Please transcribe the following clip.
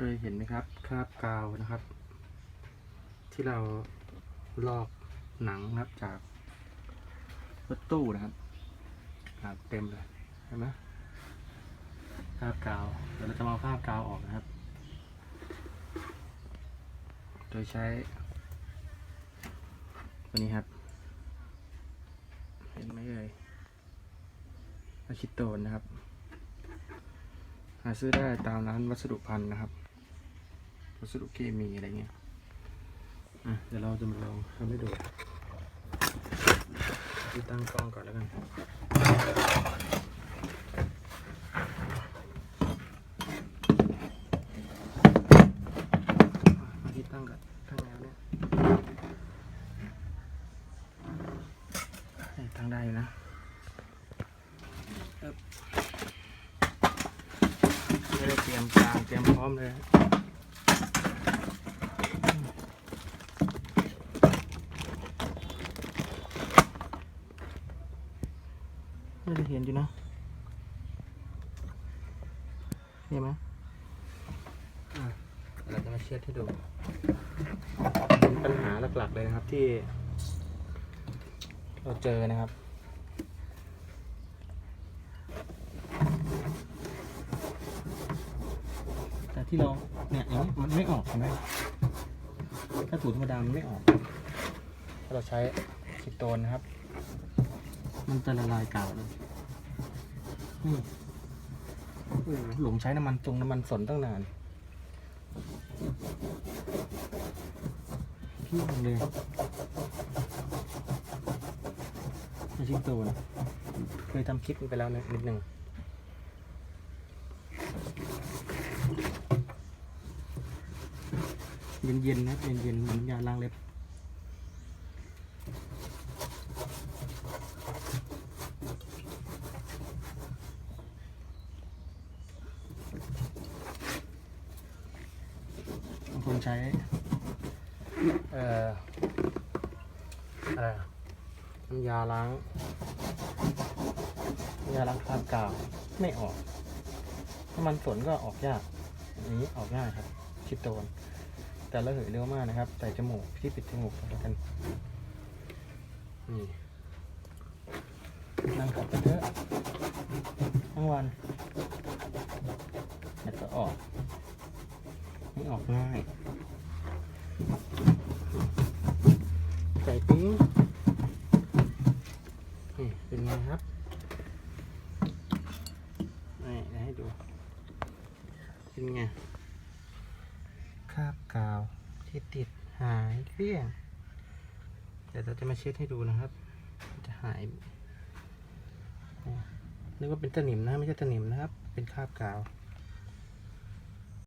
เคยเห็นไหมครับคราบกาวนะครับ ที่เราลอกหนังนะครับจากรถตู้นะครับครับเต็มเลยเห็นไหมคราบกาวเดี๋ยวเราจะมาเอาคราบกาวออกนะครับ โดยใช้ตัวนี้ครับ เห็นไหมเอ่ยอะชิโตนนะครับ หาซื้อได้ตามร้านวัสดุพันธุ์นะครับ วัสดุเคมีอะไรเงี้ยอะเดี๋ยวเราจะมาลองทำให้ดูที่ตั้งกล้องก่อนแล้วกันมาที่ตั้งก่อนตั้งแล้วเนี่ยเอ้ยตั้งได้อยู่นะเอิบไม่ได้เตรียมกลางเตรียมพร้อมเลย ไม่ได้เห็นอยู่นะเห็นไหมอะเราจะมาเช็ดให้ดูเป็นปัญหาหลักๆเลยนะครับที่ เราเจอนะครับแต่ที่เราเนี่ยอย่างนี้มันไม่ออกเห็นไหมถ้าถูธรรมดามันไม่ออกถ้าเราใช้คิโตนนะครับ มันจะละลายกาวเลยนี่หลงใช้น้ำมันจงน้ำมันสนตั้งนานพี่มันเลยมาชิมตัวนะเคยทำคลิปไปแล้วนะนิดหนึ่งเย็นๆนะเย็นๆเหมือนยาล้างเล็บ บางใช้เอ่ออะไรน้ำยาล้างน้ำยาล้างคราบกาวไม่ออกน้ำมันสนก็ออกยากอันนี้ออกง่ายครับ ชิดโตน แต่ละเหยเร็วมากนะครับ ใส่จมูกที่ปิดจมูกแล้วกันนี่นั่งขับไปเถอะทั้งวันเดี๋ยวก็ออก ไม่ออกง่ายใส่ปิ้งนี่เป็นไงครับนี่ให้ดู เป็นไงคราบกาวที่ติดหายเกลี้ยงเดี๋ยวเราจะมาเช็ดให้ดูนะครับ จะหายนึกว่าเป็นตะหนิมนะ ไม่ใช่ตะหนิมนะครับ เป็นคราบกาว